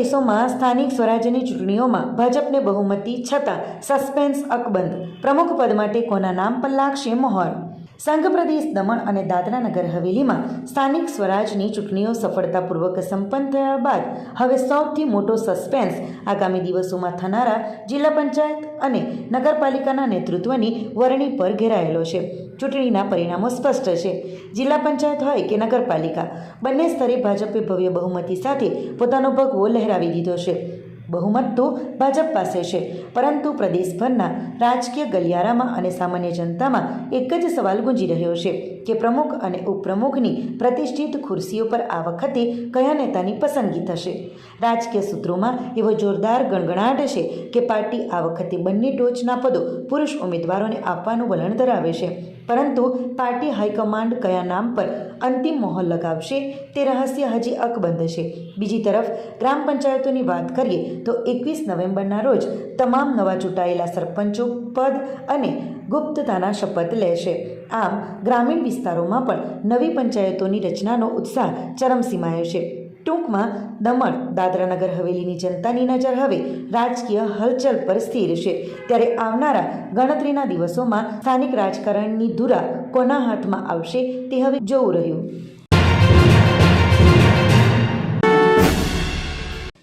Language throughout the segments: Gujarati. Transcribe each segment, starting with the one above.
પ્રદેશોમાં સ્થાનિક સ્વરાજ્યની ચૂંટણીઓમાં ભાજપને બહુમતી છતાં સસ્પેન્સ અકબંધ. પ્રમુખ પદ માટે કોના નામ પર લાગશે મોહર? સંઘ પ્રદેશ દમણ અને દાદરા નગર હવેલીમાં સ્થાનિક સ્વરાજની ચૂંટણીઓ સફળતાપૂર્વક સંપન્ન થયા બાદ હવે સૌથી મોટો સસ્પેન્સ આગામી દિવસોમાં થનારા જિલ્લા પંચાયત અને નગરપાલિકાના નેતૃત્વની વરણી પર ઘેરાયેલો છે. ચૂંટણીના પરિણામો સ્પષ્ટ છે. જિલ્લા પંચાયત હોય કે નગરપાલિકા, બંને સ્તરે ભાજપે ભવ્ય બહુમતી સાથે પોતાનો ભગવો લહેરાવી દીધો છે. બહુમત તો ભાજપ પાસે છે. પરંતુ પ્રદેશભરના રાજકીય ગલિયારામાં અને સામાન્ય જનતામાં એક જ સવાલ ગુંજી રહ્યો છે કે પ્રમુખ અને ઉપપ્રમુખની પ્રતિષ્ઠિત ખુરશીઓ પર આ વખતે કયા નેતાની પસંદગી થશે? રાજકીય સૂત્રોમાં એવો જોરદાર ગણગણાટ છે કે પાર્ટી આ વખતે બંને ટોચના પદો પુરુષ ઉમેદવારોને આપવાનું વલણ ધરાવે છે. પરંતુ પાર્ટી હાઈકમાન્ડ કયા નામ પર અંતિમ મોહર લગાવશે તે રહસ્ય હજી અકબંધ છે. બીજી તરફ, ગ્રામ પંચાયતોની વાત કરીએ તો એકવીસ નવેમ્બરના રોજ તમામ નવા ચૂંટાયેલા સરપંચો પદ અને ગુપ્તતાના શપથ લેશે આમ, ગ્રામીણ વિસ્તારોમાં પણ નવી પંચાયતોની રચનાનો ઉત્સાહ ચરમસીમાએ છે. ટૂંકમાં દમણ, દાદરાનગર હવેલીની જનતાની નજર હવે રાજકીય હલચલ પર સ્થિર છે. ત્યારે આવનારા ગણતરીના દિવસોમાં સ્થાનિક રાજકારણની ધુરા કોના હાથમાં આવશે તે હવે જોવું રહ્યું.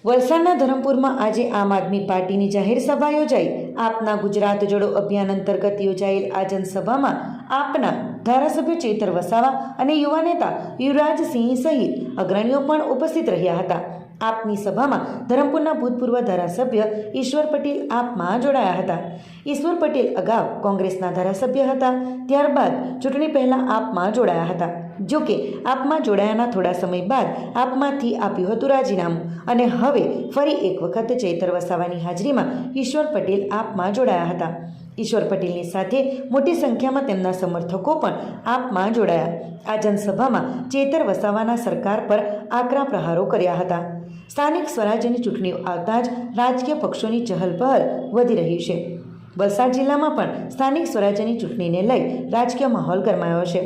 વલસાડના ધરમપુરમાં આજે આમ આદમી પાર્ટીની જાહેર સભા યોજાઈ. આપના ગુજરાત જોડો અભિયાન અંતર્ગત યોજાયેલ આ જનસભામાં આપના ધારાસભ્ય ચેતર વસાવા અને યુવા નેતા યુવરાજસિંહ સહિત અગ્રણીઓ પણ ઉપસ્થિત રહ્યા હતા. આપની સભામાં ધરમપુરના ભૂતપૂર્વ ધારાસભ્ય ઈશ્વર પટેલ આપમાં જોડાયા હતા. ઈશ્વર પટેલ અગાઉ કોંગ્રેસના ધારાસભ્ય હતા, ત્યારબાદ ચૂંટણી પહેલાં આપમાં જોડાયા હતા. જો કે આપમાં જોડાયાના થોડા સમય બાદ આપમાંથી આપ્યું હતું રાજીનામું અને હવે ફરી એક વખત ચૈતર વસાવાની હાજરીમાં ઈશ્વર પટેલ આપમાં જોડાયા હતા. ઈશ્વર પટેલની સાથે મોટી સંખ્યામાં તેમના સમર્થકો પણ આપમાં જોડાયા. આ જનસભામાં ચેતર વસાવાના સરકાર પર આકરા પ્રહારો કર્યા હતા. સ્થાનિક સ્વરાજ્યની ચૂંટણીઓ આવતા જ રાજકીય પક્ષોની ચહલપહલ વધી રહી છે. વલસાડ જિલ્લામાં પણ સ્થાનિક સ્વરાજ્યની ચૂંટણીને લઈ રાજકીય માહોલ ગરમાયો છે.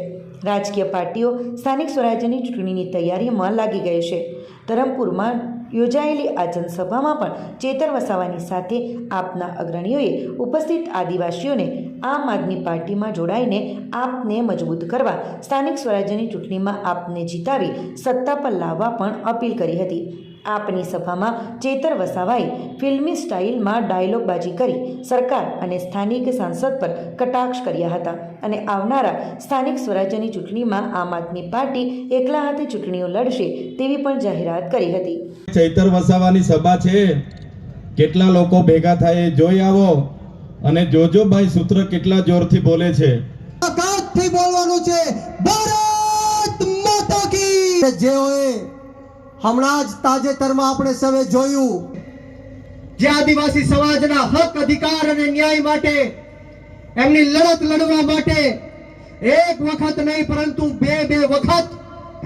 રાજકીય પાર્ટીઓ સ્થાનિક સ્વરાજ્યની ચૂંટણીની તૈયારીમાં લાગી ગઈ છે. ધરમપુરમાં યોજાયેલી આ જનસભામાં પણ ચેતર વસાવાની સાથે આપના અગ્રણીઓએ ઉપસ્થિત આદિવાસીઓને આમ આદમી પાર્ટીમાં જોડાઈને આપને મજબૂત કરવા સ્થાનિક સ્વરાજ્યની ચૂંટણીમાં આપને જીતાવી સત્તા પર લાવવા પણ અપીલ કરી હતી. આપની સભામાં ચેતર વસાવાએ ફિલ્મી સ્ટાઇલમાં ડાયલોગબાજી કરી સરકાર અને સ્થાનિક સાંસદ પર કટાક્ષ કર્યા હતા અને આવનારા સ્થાનિક સ્વરાજ્યની ચૂંટણીમાં આમ આદમી પાર્ટી એકલા હાથે ચૂંટણીઓ લડશે તેવી પણ જાહેરાત કરી હતી. ચૈતર વસાવાની સભા છે. કેટલા લોકો ભેગા થાય જોઈ આવો અને જોજો ભાઈ સૂત્ર કેટલા જોરથી બોલે છે. બોલવાનું છે. ભારત માતા કી જેઓએ હમણાં જ તાજેતરમાં આપણે સૌએ જોયું જે આદિવાસી સમાજના હક અધિકાર અને ન્યાય માટે એમની લડત લડવા માટે એક વખત નહીં પરંતુ બે બે વખત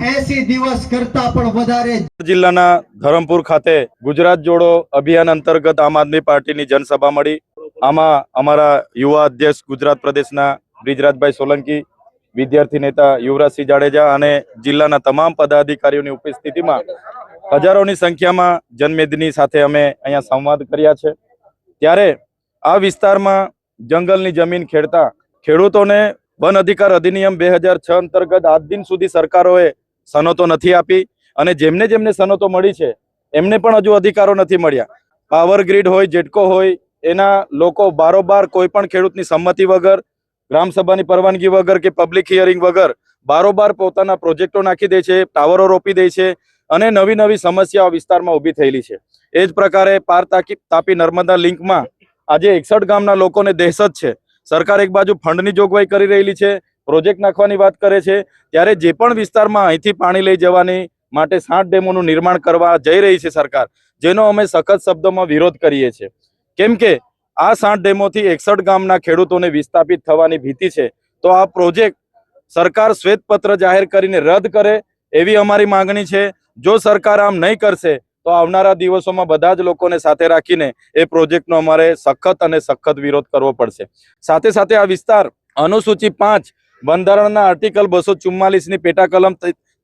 એસી દિવસ કરતા પણ વધારે જિલ્લાના ધરમપુર ખાતે ગુજરાત જોડો અભિયાન અંતર્ગત આમ આદમી પાર્ટીની જનસભા મળી. આમાં અમારા યુવા અધ્યક્ષ ગુજરાત પ્રદેશના બ્રિજરાજભાઈ સોલંકી વિદ્યાર્થી નેતા યુવરાજસિંહ જાડેજા અને જિલ્લાના તમામ પદાધિકારીઓની ઉપસ્થિતિમાં હજારોની સંખ્યામાં જનમેદની સાથે અમે અહીંયા સંવાદ કર્યા છે. ત્યારે આ વિસ્તારમાં જંગલની જમીન ખેડતા ખેડૂતોને વન અધિકાર અધિનિયમ બે હજાર છ અંતર્ગત આજ દિન સુધી સરકારોએ સનતો નથી આપી અને જેમને જેમને સનતો મળી છે, એમને પણ હજુ અધિકારો નથી મળ્યા. પાવર ગ્રીડ હોય, જેટકો હોય, એના લોકો બારોબાર કોઈ પણ ખેડૂતની સંમતિ વગર ગ્રામસભાની પરવાનગી વગર કે પબ્લિક હિયરિંગ વગર બારોબાર પોતાના પ્રોજેક્ટો નાખી દે છે, ટાવરો રોપી દે છે અને નવી નવી સમસ્યાઓ વિસ્તારમાં ઊભી થયેલી છે. એ જ પ્રકારે પાર તાપી નર્મદા લિંકમાં આજે એકસઠ ગામના લોકોને દહેશત છે. સરકાર એક બાજુ ફંડની જોગવાઈ કરી રહેલી છે પ્રોજેક્ટ નાખવાની વાત કરે છે, ત્યારે જે પણ વિસ્તારમાં અહીંથી પાણી લઈ જવાની માટે સાત ડેમોનું નિર્માણ કરવા જઈ રહી છે સરકાર, જેનો અમે સખત શબ્દોમાં વિરોધ કરીએ છીએ. કેમ કે આ સાત ડેમોથી એકસઠ ગામના ખેડૂતોને વિસ્થાપિત થવાની ભીતિ છે. તો આ પ્રોજેક્ટ સરકાર શ્વેતપત્ર જાહેર કરીને રદ કરે એવી અમારી માંગણી છે. જો સરકાર આમ નહીં કરશે, તો આવનારા દિવસોમાં બધા જ લોકોને સાથે રાખીને એ પ્રોજેક્ટનો અમારે સખત અને સખત વિરોધ કરવો પડશે. સાથે સાથે આ વિસ્તાર અનુસૂચિ પાંચ બંધારણના આર્ટિકલ બસો ચુમ્માલીસની પેટા કલમ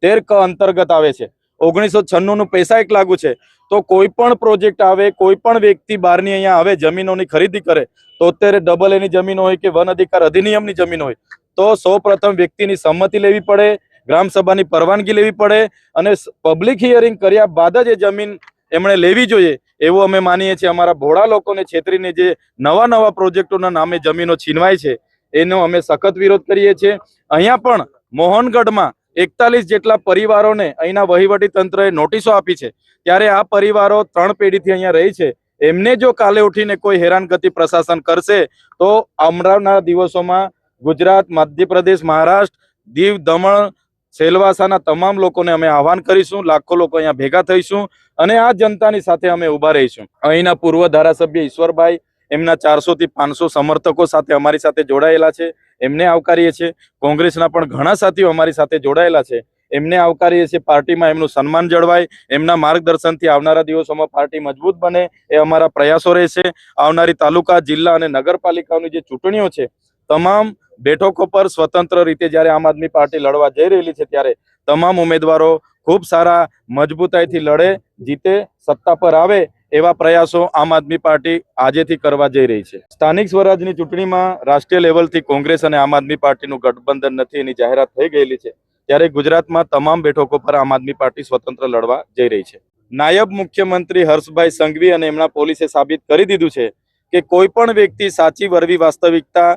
તેર ક અંતર્ગત આવે છે. ઓગણીસો છન્નું નું પૈસા એક લાગુ છે. તો કોઈ પણ પ્રોજેક્ટ આવે, કોઈ પણ વ્યક્તિ બહારની અહીંયા આવે, જમીનોની ખરીદી કરે, તો અત્યારે ડબલ એની જમીન હોય કે વન અધિકાર અધિનિયમની જમીન હોય, તો સૌ વ્યક્તિની સંમતિ લેવી પડે ગ્રામસભાની પરવાનગી લેવી પડે અને પબ્લિક હિયરિંગ કર્યા બાદ જ એ જમીન એમણે લેવી જોઈએ. એવું અમે માનીએ છીએ અમારા ભોળા લોકોને છેતરીને જે નવા નવા પ્રોજેક્ટોના નામે જમીનો છીનવાય છે, એનો અમે સખત વિરોધ કરીએ છીએ. અહીંયા પણ મોહનગઢમાં એકતાલીસ જેટલા પરિવારોને અહીંના વહીવટી તંત્રએ નોટિસો આપી છે. ત્યારે આ પરિવારો ત્રણ પેઢીથી અહીંયા રહી છે. એમને જો કાલે ઉઠીને કોઈ હેરાનગતિ પ્રશાસન કરશે, તો આવનારા દિવસોમાં ગુજરાત, મધ્યપ્રદેશ, મહારાષ્ટ્ર, દીવ, દમણ, સેલવાસાના તમામ લોકોને અમે આહવાન કરીશું. લાખો લોકો અહીંયા ભેગા થઈશું અને આ જનતાની સાથે અમે ઊભા રહીશું. અહીંના પૂર્વ ધારાસભ્ય ઈશ્વરભાઈ, એમના ચારસો થી પાંચસો સમર્થકો સાથે અમારી સાથે જોડાયેલા છે. એમને આવકારીએ છીએ. કોંગ્રેસના પણ ઘણા સાથીઓ અમારી સાથે જોડાયેલા છે. એમને આવકારીએ છીએ, પાર્ટીમાં એમનું સન્માન જળવાય, એમના માર્ગદર્શનથી આવનારા દિવસોમાં પાર્ટી મજબૂત બને એ અમારા પ્રયાસો રહેશે. આવનારી તાલુકા, જિલ્લા અને નગરપાલિકાઓની જે ચૂંટણીઓ છે, તમામ બેઠકો પર સ્વતંત્ર રીતે જ્યારે આમ આદમી પાર્ટી લડવા જઈ રહેલી છે ત્યારે તમામ ઉમેદવારો ખૂબ સારા મજબૂતાઈથી લડે, જીતે, સત્તા પર આવે એવા પ્રયાસો આમ આદમી પાર્ટી આજેથી કરવા જઈ રહી છે. સ્થાનિક સ્વરાજની ચૂંટણીમાં રાષ્ટ્રીય લેવલથી કોંગ્રેસ અને આમ આદમી પાર્ટીનું ગઠબંધન નથી, એની જાહેરાત થઈ ગયેલી છે, ત્યારે ગુજરાતમાં તમામ બેઠકો પર આમ આદમી પાર્ટી સ્વતંત્ર લડવા જઈ રહી છે. નાયબ મુખ્યમંત્રી હર્ષભાઈ સંઘવી અને એમના પોલીસે સાબિત કરી દીધું છે કે કોઈ પણ વ્યક્તિ સાચી, વરવી વાસ્તવિકતા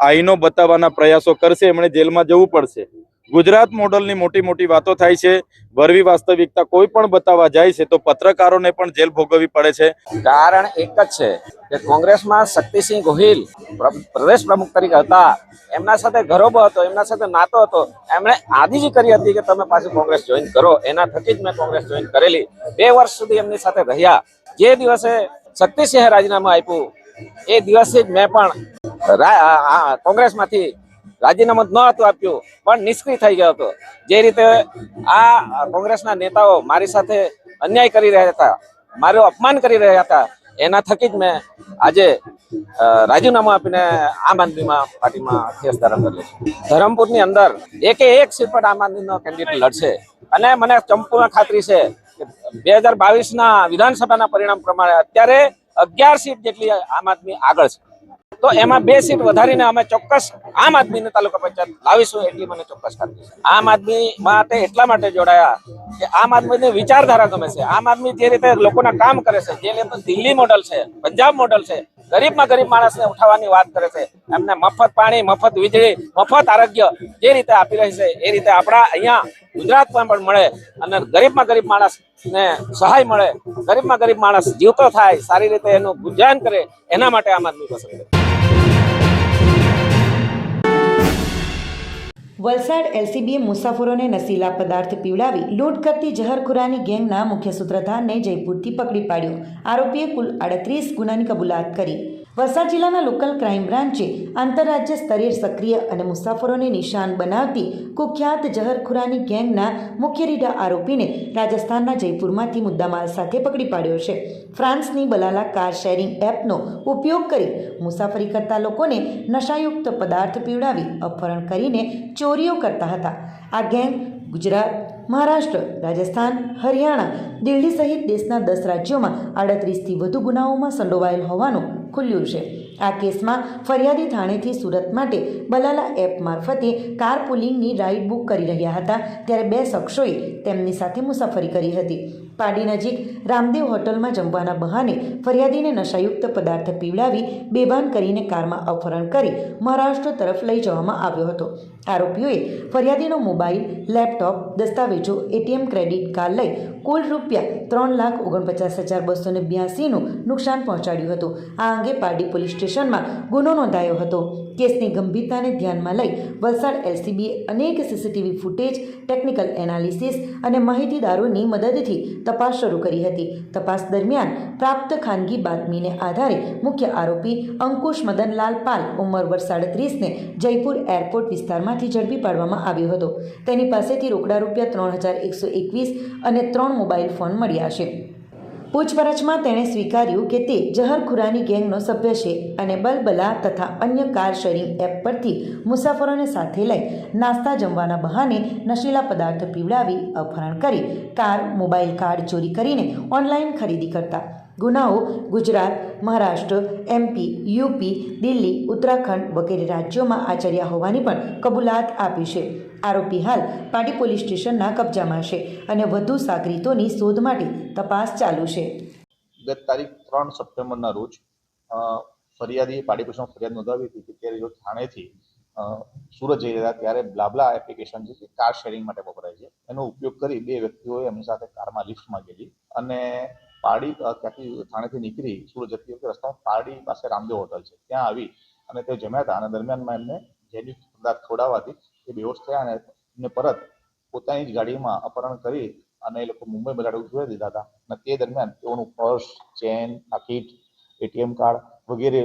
આઈનો બતાવવાના પ્રયાસો કરશે, એમણે જેલમાં જવું પડશે. ગુજરાત મોડલની મોટી મોટી વાતો થાય છે. વરવી વાસ્તવિકતા કોઈ પણ બતાવવા જાય છે તો પત્રકારોને પણ જેલ ભોગવવી પડે છે. કારણ એક જ છે કે કોંગ્રેસમાં શક્તિસિંહ ગોહિલ પ્રદેશ પ્રમુખ તરીકે હતા. એમના સાથે ઘરોબો હતો, એમના સાથે નાતો હતો. એમણે આદિજી કરી હતી કે તમે પાછું કોંગ્રેસ જોઈન કરો. એના થકી જ મેં કોંગ્રેસ જોઈન કરેલી. બે વર્ષ સુધી એમની સાથે રહ્યા. જે દિવસે શક્તિસિંહે રાજીનામું આપ્યું, એ દિવસે જ મેં પણ કોંગ્રેસમાંથી રાજીનામું ન હતું આપ્યું, પણ નિષ્ક્રિય થઈ ગયો હતો. જે રીતે આ કોંગ્રેસના નેતાઓ મારી સાથે અન્યાય કરી રહ્યા હતા, મારું અપમાન કરી રહ્યા હતા, એના થકી જ મેં આજે રાજીનામું આપીને આમ આદમીમાં, પાર્ટીમાં અધ્યક્ષ ધારણ કર્યો છે. ધરમપુરની અંદર એકે એક સીટ પર આમ આદમીનો કેન્ડિડેટ લડશે. અને મને સંપૂર્ણ ખાતરી છે કે બે હજાર બાવીસના વિધાનસભાના પરિણામ પ્રમાણે અત્યારે અગિયાર સીટ જેટલી આમ આદમી આગળ છે. તો એમાં બે સીટ વધારીને અમે ચોક્કસ આમ આદમીને તાલુકા પંચાયત લાવીશું એટલી મને ચોક્કસ ખાતરી આમ આદમી માટે એટલા માટે જોડાયા કે આમ આદમીની વિચારધારા ગમે છે. આમ આદમી જે રીતે લોકોના કામ કરે છે, જે રીતે દિલ્હી મોડલ છે, પંજાબ મોડલ છે, ગરીબમાં ગરીબ માણસને ઉઠાવવાની વાત કરે છે, એમને મફત પાણી, મફત વીજળી, મફત આરોગ્ય જે રીતે આપી રહી છે, એ રીતે આપણા અહીંયા ગુજરાતમાં પણ મળે અને ગરીબમાં ગરીબ માણસને સહાય મળે. ગરીબમાં ગરીબ માણસ જીવતો થાય, સારી રીતે એનું ગુજરાન કરે, એના માટે આમ આદમી પસંદ કરે. વલસાડ એલસીબીએ મુસાફરોને નશીલા પદાર્થ પીવડાવી, લૂંટ કરતી જહરખુરાની ગેંગના મુખ્ય સૂત્રધારને જયપુરથી પકડી પાડ્યો. આરોપીએ કુલ આડત્રીસ ગુનાની કબૂલાત કરી. વલસાડ જિલ્લાના લોકલ ક્રાઇમ બ્રાન્ચે આંતરરાજ્ય સ્તરે સક્રિય અને મુસાફરોને નિશાન બનાવતી કુખ્યાત જહરખુરાની ગેંગના મુખ્ય રીઢા આરોપીને રાજસ્થાનના જયપુરમાંથી મુદ્દામાલ સાથે પકડી પાડ્યો છે. ફ્રાન્સની બલાલા કાર શેરિંગ એપનો ઉપયોગ કરી મુસાફરી કરતા લોકોને નશાયુક્ત પદાર્થ પીવડાવી અપહરણ કરીને ચોરીઓ કરતા હતા. આ ગેંગ ગુજરાત, મહારાષ્ટ્ર, રાજસ્થાન, હરિયાણા, દિલ્હી સહિત દેશના દસ રાજ્યોમાં આડત્રીસથી વધુ ગુનાઓમાં સંડોવાયેલ હોવાનું ખુલ્યું છે. આ કેસમાં ફરિયાદી થાણેથી સુરત માટે બલાલા એપ મારફતે કાર પુલિંગની રાઇડ બુક કરી રહ્યા હતા, ત્યારે બે શખ્સોએ તેમની સાથે મુસાફરી કરી હતી. પાડી નજીક રામદેવ હોટલમાં જમવાના બહાને ફરિયાદીને નશાયુક્ત પદાર્થ પીવડાવી બેભાન કરીને કારમાં અપહરણ કરી મહારાષ્ટ્ર તરફ લઈ જવામાં આવ્યો હતો. આરોપીઓએ ફરિયાદીનો મોબાઈલ, લેપટોપ, દસ્તાવેજો, એટીએમ ક્રેડિટ કાર્ડ લઈ કુલ રૂપિયા ત્રણ લાખ ઓગણપચાસ હજાર બસો ને બ્યાસીનું નુકસાન પહોંચાડ્યું હતું. આ અંગે પારડી પોલીસ સ્ટેશનમાં ગુનો નોંધાયો હતો. કેસની ગંભીરતાને ધ્યાનમાં લઈ વલસાડ એલસીબીએ અનેક સીસીટીવી ફૂટેજ, ટેકનિકલ એનાલિસિસ અને માહિતીદારોની મદદથી તપાસ શરૂ કરી હતી. તપાસ દરમિયાન પ્રાપ્ત ખાનગી બાતમીને આધારે મુખ્ય આરોપી અંકુશ મદનલાલ પાલ ઉંમર વર્ષ સાડત્રીસને જયપુર એરપોર્ટ વિસ્તારમાંથી ઝડપી પાડવામાં આવ્યો હતો. તેની પાસેથી રોકડા રૂપિયા ત્રણ હજાર એકસો એકવીસ અને ત્રણ મોબાઈલ ફોન મળ્યા છે. પૂછપરછમાં તેણે સ્વીકાર્યું કે તે જહરખુરાની ગેંગનો સભ્ય છે અને બલબલા તથા અન્ય કાર શેરિંગ એપ પરથી મુસાફરોને સાથે લઈ નાસ્તા જમવાના બહાને નશીલા પદાર્થ પીવડાવી અપહરણ કરી. કાર, મોબાઈલ કાર્ડ ચોરી કરીને ઓનલાઈન ખરીદી કરતા ગુનાઓ ગુજરાત, મહારાષ્ટ્ર એમપી યુપી દિલ્હી, ઉત્તરાખંડ વગેરે રાજ્યોમાં આચર્યા હોવાની પણ કબૂલાત આપી છે. આરોપી હાલ પાટી પોલીસ સ્ટેશનના કબજામાં છે અને વધુ સાગરીતોની શોધ માટે તપાસ ચાલુ છે. ગત તારીખ ત્રણ સપ્ટેમ્બરના રોજ ફરિયાદી પાટી પોલીસમાં ફરિયાદ નોંધાવી હતી કે ત્યારે જો થાણેથી સુરત જઈ રહ્યા ત્યારે બ્લાબલા એપ્લિકેશન છે કાર શેરિંગ માટે વપરાય છે, એનો ઉપયોગ કરી બે વ્યક્તિઓએ એમની સાથે કારમાં લિફ્ટ ગયેલી અને પાડી ક્યાંથી થાણેથી નીકળી સુરત જતી વખતે રસ્તામાં પારડી પાસે રામદેવ હોટલ છે. ત્યાં આવી અને તે જમ્યા હતા અને દરમિયાનમાં એમને જેની પદાર્થ ખવડાવવાથી એ બેહોશ થયા અને એમને પરત પોતાની જ ગાડીમાં અપહરણ કરી અને એ લોકો મુંબઈ બજાર ઉતરી દીધા હતા. અને તે દરમિયાન તેઓનું પર્સ, ચેન પાકીટ એટીએમ કાર્ડ વગેરે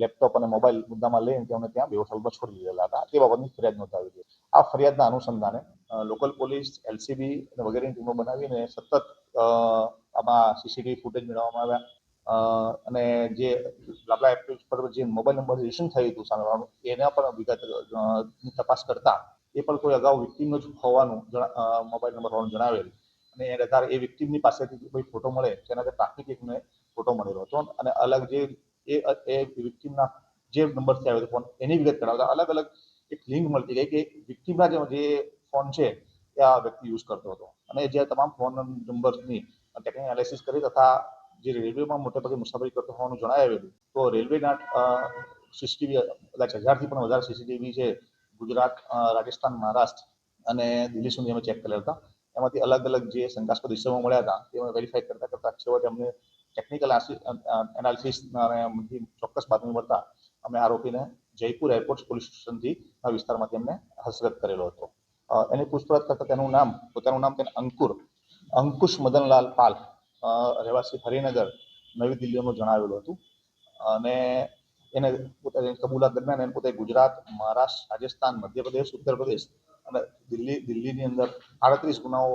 લેપટોપ અને મોબાઈલ મુદ્દામાં લઈને તેમને ત્યાં હાલતમાં છોડી દીધેલા હતા. તે બાબતની ફરિયાદ નોંધાવી હતી આ ફરિયાદના અનુસંધાને લોકલ પોલીસ એલસીબી અને વગેરેની ટીમો બનાવીને સતત આમાં સીસીટીવી ફૂટેજ મેળવવામાં આવ્યા. અને જે લાબલા એપ પર જે મોબાઈલ નંબર રજીસ્ટ્રેશન થયું હતું સામેવાળાનું એના પણ વિગત તપાસ કરતા એ પણ કોઈ અગાઉ વિક્ટીમનો જ હોવાનું મોબાઈલ નંબર હોવાનું જણાવેલ. અને એ આધારે એ વિક્ટીમની પાસેથી કોઈ ફોટો મળે તેનાથી પ્રાથમિક એકને ફોટો મળેલો હતો. અને અલગ જે એ એ વિક્ટીમના જે નંબરથી આવ્યો હતો ફોન એની વિગત કરાવતા અલગ અલગ એક લિંક મળતી ગઈ કે વિક્ટીમના જે ફોન છે, એ આ વ્યક્તિ યુઝ કરતો હતો. અને જે તમામ ફોન નંબરની ટેકનિકલ એનાલિસિસ કરી તથા જે રેલવેમાં મોટે ભાગે મુસાફરી કરતો હોવાનું જણાવેલું તો રેલવેના સીસીટીવી કદાચ હજારથી પણ વધારે સીસીટીવી છે, ગુજરાત રાજસ્થાન, મહારાષ્ટ્ર અને દિલ્હી સુધી અમે ચેક કર્યા હતા. એમાંથી અલગ અલગ જે શંકાસ્પદ વિષયો મળ્યા હતા તે વેરીફાઈ કરતા કરતા છેવટે અમને ટેકનિકલ એનાલિસિસ ચોક્કસ બાતમી મળતા અમે આરોપીને જયપુર એરપોર્ટ પોલીસ સ્ટેશનથી આ વિસ્તારમાંથી એમને હસ્તગત કરેલો હતો. એની પૂછપરછ કરતા તેનું નામ, પોતાનું નામ તેને અંકુર, અંકુશ મદનલાલ પાલ રહેવાસી હરિનગર, નવી દિલ્હીનું જણાવેલું હતું. અને એને પોતાની કબૂલાત દરમિયાન એને પોતે ગુજરાત, મહારાષ્ટ્ર, રાજસ્થાન, મધ્યપ્રદેશ ઉત્તર પ્રદેશ અને દિલ્હી, દિલ્હીની અંદર આડત્રીસ ગુનાઓ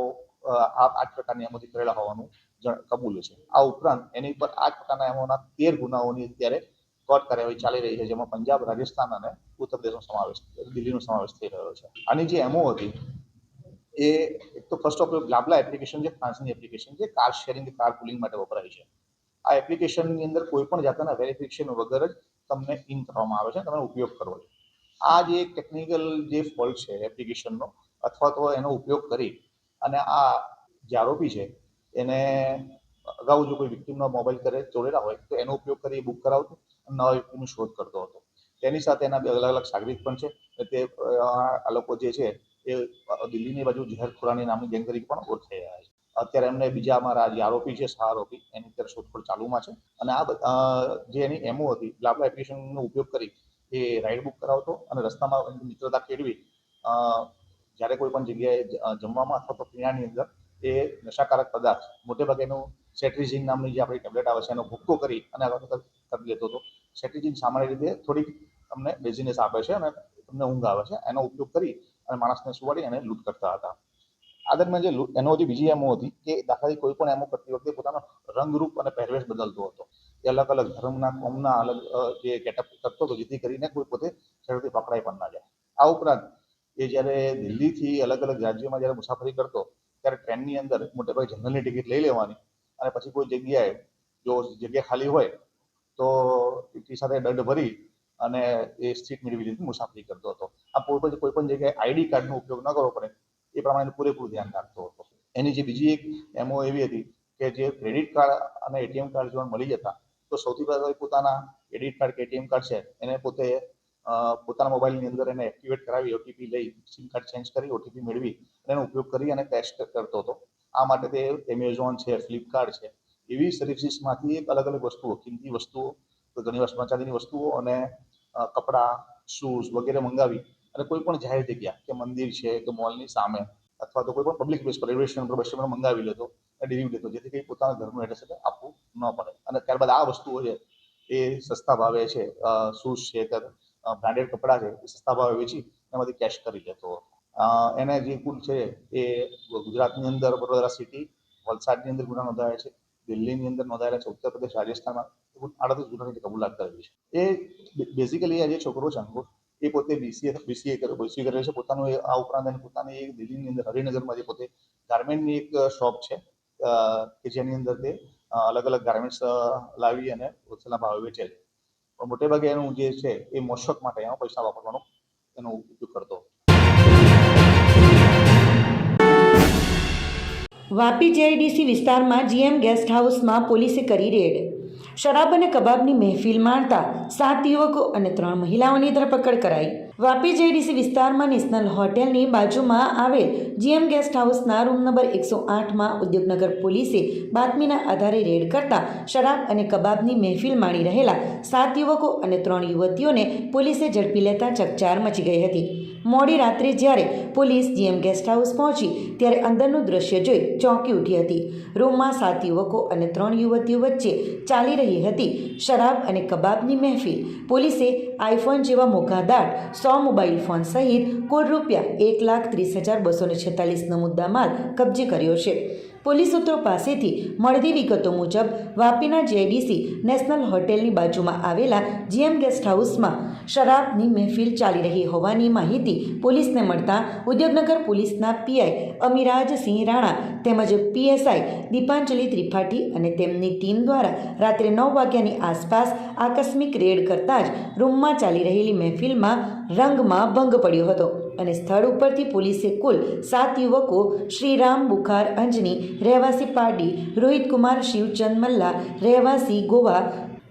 આ આઠ પ્રકારની એમાંથી કરેલા હોવાનું કબૂલે છે. આ ઉપરાંત એની ઉપર આ પ્રકારના એમોના તેર ગુનાઓની અત્યારે કોર્ટ કાર્યવાહી ચાલી રહી છે, જેમાં પંજાબ, રાજસ્થાન અને ઉત્તર પ્રદેશનો સમાવેશ દિલ્હીનો સમાવેશ થઈ રહ્યો છે. આની જે એમઓ હતી, એ એક તો ફર્સ્ટ ઓફ લાબલા એપ્લિકેશન છે, ફ્રાન્સની એપ્લિકેશન છે કાર શેરિંગ કાર પુલિંગ માટે વપરાય છે. આ એપ્લિકેશનની અંદર કોઈ પણ જાતના વેરિફિકેશન વગર જ તમને ઇન કરવામાં આવે છે તમે ઉપયોગ કરવો છે. આ જે ટેકનિકલ જે ફોલ્ટ છે એપ્લિકેશનનો અથવા તો એનો ઉપયોગ કરી અને આ જે આરોપી છે એને અગાઉ જો કોઈ વિક્ટીમનો મોબાઈલ કરે ચોરેલા હોય, તો એનો ઉપયોગ કરી બુક કરાવતો અને નવા વ્યક્તિની શોધ કરતો હતો. તેની સાથે એના બે અલગ અલગ સાગરિત પણ છે. તે આ લોકો જે છે, એ દિલ્હીની બાજુ ઝહેર ખુરાની નામની ગેંગ તરીકે પણ ઓળખાઈ રહ્યા છે. અત્યારે એમને બીજા અમારા જે આરોપી છે સહ આરોપી, એની અત્યારે શોધખોળ ચાલુમાં છે. અને આ જે એની એમઓ હતી લાભલા એપ્લિકેશનનો ઉપયોગ કરી એ રાઇડ બુક કરાવતો અને રસ્તામાં મિત્રતા કેળવી જ્યારે કોઈ પણ જગ્યાએ જમવામાં અથવા તો પીણાની અંદર એ નશાકારક પદાર્થ. મોટે ભાગે એનું સેટ્રિઝિન નામની જે આપણી ટેબ્લેટ આવે છે, એનો ભૂક્કો કરી અને આગળ કરી લેતો હતો. સેટ્રિઝિન સામાન્ય રીતે થોડીક તમને બેઝીનેસ આપે છે અને તમને ઊંઘ આવે છે. એનો ઉપયોગ કરી અને માણસને સુવાડી અને લૂંટ કરતા હતા. આ દરમિયાન જે એનો જે બીજી એમો હતી કે દાખલા તરીકે કોઈ પણ એમો કરતી વખતે પોતાનો રંગરૂપ અને પહેરવેશ બદલતો હતો. એ અલગ અલગ ધર્મના, કોમના અલગ જે ગેટઅપ કરતો હતો, જેથી કરીને કોઈ પોતે ઝડપથી પકડાઈ પણ ના જાય. આ ઉપરાંત એ જ્યારે દિલ્હીથી અલગ અલગ રાજ્યોમાં જ્યારે મુસાફરી કરતો ત્યારે ટ્રેનની અંદર મોટે ભાઈ જનરલની ટિકિટ લઈ લેવાની અને પછી કોઈ જગ્યાએ જો જગ્યા ખાલી હોય તો ટિકિટ સાથે દંડ ભરી અને એ સીટ મેળવી લીધી, મુસાફરી કરતો હતો. આ કોઈ પણ કોઈ પણ જગ્યાએ આઈડી કાર્ડનો ઉપયોગ ન કરવો પડે, એ પ્રમાણે પૂરેપૂરું ધ્યાન રાખતો હતો. એની જે બીજી એક એમઓ એવી હતી કે જે ક્રેડિટ કાર્ડ અને એટીએમ કાર્ડ જો મળી જતા, તો સૌથી પહેલા પોતાના ક્રેડિટ કાર્ડ કે એટીએમ કાર્ડ છે, એને પોતે પોતાના મોબાઈલની અંદર એને એક્ટિવેટ કરાવી ઓટીપી લઈ સિમ કાર્ડ ચેન્જ કરી ઓટીપી મેળવી એનો ઉપયોગ કરી અને ટેસ્ટ કરતો હતો. આ માટે તે એમેઝોન છે ફ્લિપકાર્ટ છે, એવી સર્વિસીસમાંથી એક અલગ અલગ વસ્તુઓ, કિંમતી વસ્તુઓ, તો ઘણી વાર ચાંદીની વસ્તુઓ અને કપડાં શૂઝ વગેરે મંગાવી અને કોઈ પણ જાહેર જગ્યા કે મંદિર છે કે મોલની સામે અથવા તો કોઈ પણ પબ્લિક પ્લેસ પર રેલવે સ્ટેશન પર બસ સ્ટેશન મંગાવી લેતો અને ડિલિવરી લેતો, જેથી કરી પોતાના ઘરનું એડ્રેસ આપવું ન પડે. અને ત્યારબાદ આ વસ્તુઓ છે, એ સસ્તા ભાવે છે શૂઝ છે બ્રાન્ડેડ કપડાં છે, એ સસ્તા ભાવે વેચી એમાંથી કેશ કરી લેતો એને જે કુલ છે, એ ગુજરાતની અંદર વડોદરા સિટી વલસાડની અંદર ગુના નોંધાયા છે, દિલ્હીની અંદર નોંધાયેલા છે, ઉત્તર પ્રદેશ, રાજસ્થાનમાં આડત્રીસ ગુનાની કબૂલાત કરેલી છે. એ બેઝિકલી આ જે છોકરો છે અંગુર એ પોતે બીસીએ બીસીએ બીસીએ કરેલ છે. પોતાનું આ ઉપરાંત એને પોતાની એક દિલ્હીની અંદર, હરિનગરમાં જે પોતે ગાર્મેન્ટની એક શોપ છે કે જેની અંદર તે અલગ અલગ ગાર્મેન્ટ્સ લાવી અને હોલસેલના ભાવે વેચે છે. પણ મોટે ભાગે એનું જે છે એ મોશક માટે એમાં પૈસા વાપરવાનો એનો ઉપયોગ કરતો. વાપી જેઆઈડીસી વિસ્તારમાં જીએમ ગેસ્ટ હાઉસમાં પોલીસે કરી રેડ. શરાબ અને કબાબની મહેફિલ માણતા સાત યુવકો અને ત્રણ મહિલાઓની ધરપકડ કરાઈ. વાપી જેડીસી વિસ્તારમાં નેશનલ હોટેલની બાજુમાં આવેલ જીએમ ગેસ્ટ હાઉસના રૂમ નંબર એકસો આઠમાં ઉદ્યોગનગર પોલીસે બાતમીના આધારે રેડ કરતા શરાબ અને કબાબની મહેફિલ માણી રહેલા સાત યુવકો અને ત્રણ યુવતીઓને પોલીસે ઝડપી લેતા ચકચાર મચી ગઈ હતી. મોડી રાત્રે જ્યારે પોલીસ જીએમ ગેસ્ટ હાઉસ પહોંચી, ત્યારે અંદરનું દ્રશ્ય જોઈ ચોંકી ઉઠી હતી. રૂમમાં સાત યુવકો અને ત્રણ યુવતીઓ વચ્ચે ચાલી રહી હતી શરાબ અને કબાબની મહેફિલ. પોલીસે આઈફોન જેવા મોઘાદાટ સો મોબાઈલ ફોન સહિત કુલ રૂપિયા એક લાખ ત્રીસ હજાર બસો છેતાલીસનો મુદ્દામાલ કબજે કર્યો છે. પોલીસ સૂત્રો પાસેથી મળતી વિગતો મુજબ, વાપીના જેડીસી નેશનલ હોટેલની બાજુમાં આવેલા જીએમ ગેસ્ટ હાઉસમાં શરાબની મહેફિલ ચાલી રહી હોવાની માહિતી પોલીસને મળતા ઉદ્યોગનગર પોલીસના પીઆઈ અમિરાજસિંહ રાણા તેમજ પીએસઆઈ દીપાંજલિ ત્રિપાઠી અને તેમની ટીમ દ્વારા રાત્રે નવ વાગ્યાની આસપાસ આકસ્મિક રેડ કરતાં જ રૂમમાં ચાલી રહેલી મહેફિલમાં રંગમાં ભંગ પડ્યો હતો. અને સ્થળ ઉપરથી પોલીસે કુલ સાત યુવકો, શ્રીરામ બુખાર અંજની, રહેવાસી પારડી રોહિત કુમાર શિવચંદ મલ્લા, રહેવાસી ગોવા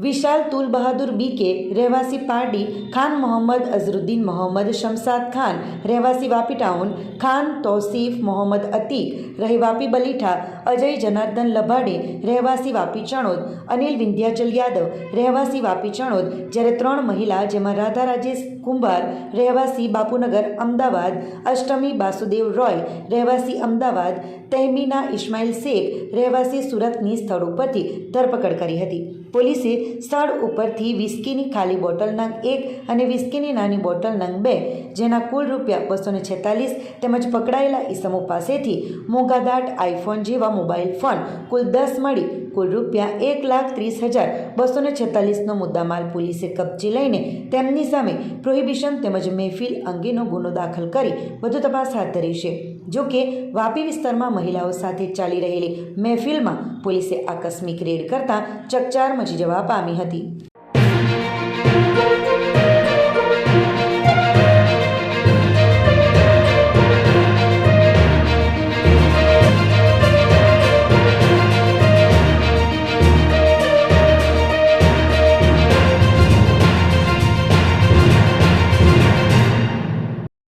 વિશાલ તુલ બહાદુર બીકે રહેવાસી પારડી ખાન મોહમ્મદ અઝરુદ્દીન મોહમ્મદ શમસાદ ખાન, રહેવાસી વાપી ટાઉન ખાન તોસીફ મોહમ્મદ અતીક રહેવાપી બલીઠા અજય જનાર્દન લભાડે રહેવાસી વાપી ચણોદ, અનિલ વિંધ્યાચલ યાદવ, રહેવાસી વાપી ચણોદ, જ્યારે ત્રણ મહિલા જેમાં રાધા રાજેશ કુંભાર, રહેવાસી બાપુનગર અમદાવાદ, અષ્ટમી બાસુદેવ રોય, રહેવાસી અમદાવાદ, તહેમીના ઇસ્માઇલ શેખ, રહેવાસી સુરતની સ્થળ ઉપરથી ધરપકડ કરી હતી. પોલીસે સ્થળ ઉપરથી વિસ્કીની ખાલી બોટલ નંગ એક અને વિસ્કીની નાની બોટલ નંગ બે, જેના કુલ રૂપિયા બસો ને છેતાલીસ તેમજ પકડાયેલા ઈસમો પાસેથી મોંઘાદાટ આઈફોન જેવા મોબાઈલ ફોન, કુલ દસ મળી, કુલ રૂપિયા એક લાખ ત્રીસ હજાર બસો ને છેતાલીસનો મુદ્દામાલ પોલીસે કબજે લઈને તેમની સામે પ્રોહિબિશન તેમજ મહેફિલ અંગેનો ગુનો દાખલ કરી વધુ તપાસ હાથ ધરી છે. જો કે વાપી વિસ્તારમાં મહિલાઓ સાથે ચાલી રહેલી મહેફિલમાં પોલીસે આકસ્મિક રેડ કરતાં ચકચાર મચી જવા પામી હતી.